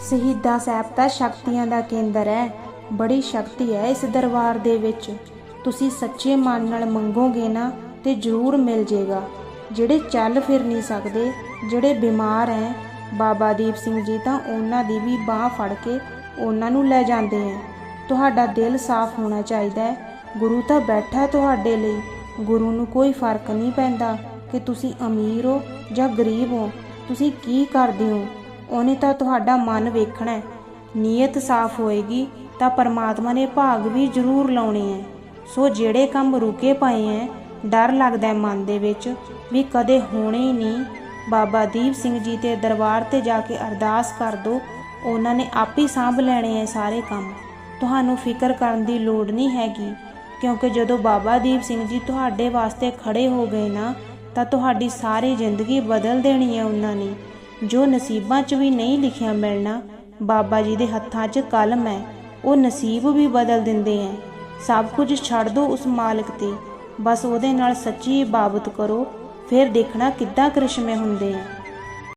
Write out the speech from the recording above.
ਸ਼ਹੀਦਾ ਸਾਹਿਬ ਤਾਂ ਸ਼ਕਤੀਆਂ ਦਾ ਕੇਂਦਰ ਹੈ। ਬੜੀ ਸ਼ਕਤੀ ਹੈ ਇਸ ਦਰਬਾਰ ਦੇ ਵਿੱਚ। ਤੁਸੀਂ ਸੱਚੇ ਮਨ ਨਾਲ ਮੰਗੋਗੇ ਨਾ ਤੇ ਜ਼ਰੂਰ ਮਿਲ ਜੇਗਾ। ਜਿਹੜੇ ਚੱਲ ਫਿਰ ਨਹੀਂ ਸਕਦੇ, ਜਿਹੜੇ ਬਿਮਾਰ ਹੈ, ਬਾਬਾ ਦੀਪ ਸਿੰਘ ਜੀ ਤਾਂ ਉਹਨਾਂ ਦੀ ਵੀ ਬਾਹ ਫੜ ਕੇ ਉਹਨਾਂ ਨੂੰ ਲੈ ਜਾਂਦੇ ਹੈ। ਤੁਹਾਡਾ ਦਿਲ ਸਾਫ਼ ਹੋਣਾ ਚਾਹੀਦਾ ਹੈ। ਗੁਰੂ ਤਾਂ ਬੈਠਾ ਤੁਹਾਡੇ ਲਈ। ਗੁਰੂ ਨੂੰ ਕੋਈ ਫ਼ਰਕ ਨਹੀਂ ਪੈਂਦਾ ਕਿ ਤੁਸੀਂ ਅਮੀਰ ਹੋ ਜਾਂ ਗਰੀਬ ਹੋ। ਤੁਸੀਂ ਕੀ ਕਰਦੇ ਹੋ? ਉਹਨੇ ਤਾਂ ਤੁਹਾਡਾ ਮਨ ਵੇਖਣਾ ਹੈ। ਨੀਅਤ ਸਾਫ਼ ਹੋਏਗੀ ਤਾਂ ਪਰਮਾਤਮਾ ਨੇ ਭਾਗ ਵੀ ਜ਼ਰੂਰ ਲਾਉਣੇ ਹੈ ਸੋ ਜਿਹੜੇ ਕੰਮ ਰੁਕੇ ਪਏ ਹੈ ਡਰ ਲੱਗਦਾ ਮਨ ਦੇ ਵਿੱਚ ਵੀ ਕਦੇ ਹੋਣੇ ਹੀ ਨਹੀਂ। ਬਾਬਾ ਦੀਪ ਸਿੰਘ ਜੀ ਦੇ ਦਰਬਾਰ ਤੇ ਜਾ ਕੇ ਅਰਦਾਸ ਕਰ ਦਿਓ ਉਹਨਾਂ ਨੇ ਆਪ ਹੀ ਸਾਂਭ ਲੈਣੇ ਹੈ ਸਾਰੇ ਕੰਮ। ਤੁਹਾਨੂੰ ਫਿਕਰ ਕਰਨ ਦੀ ਲੋੜ ਨਹੀਂ ਹੈਗੀ, ਕਿਉਂਕਿ ਜਦੋਂ ਬਾਬਾ ਦੀਪ ਸਿੰਘ ਜੀ ਤੁਹਾਡੇ ਵਾਸਤੇ ਖੜੇ ਹੋ ਗਏ ਨਾ, ਤਾਂ ਤੁਹਾਡੀ ਸਾਰੀ ਜ਼ਿੰਦਗੀ ਬਦਲ ਦੇਣੀ ਹੈ ਉਹਨਾਂ ਨੇ। ਜੋ ਨਸੀਬਾਂ 'ਚ ਵੀ ਨਹੀਂ ਲਿਖਿਆ ਮਿਲਣਾ, ਬਾਬਾ ਜੀ ਦੇ ਹੱਥਾਂ 'ਚ ਕਲਮ ਹੈ, ਉਹ ਨਸੀਬ ਵੀ ਬਦਲ ਦਿੰਦੇ ਹੈ। ਸਭ ਕੁਝ ਛੱਡ ਦੋ ਉਸ ਮਾਲਕ ਤੇ, ਬਸ ਉਹਦੇ ਨਾਲ ਸੱਚੀ ਬਾਬਤ ਕਰੋ, ਫਿਰ ਦੇਖਣਾ ਕਿੱਦਾਂ ਕ੍ਰਿਸ਼ਮੇ ਹੁੰਦੇ ਆ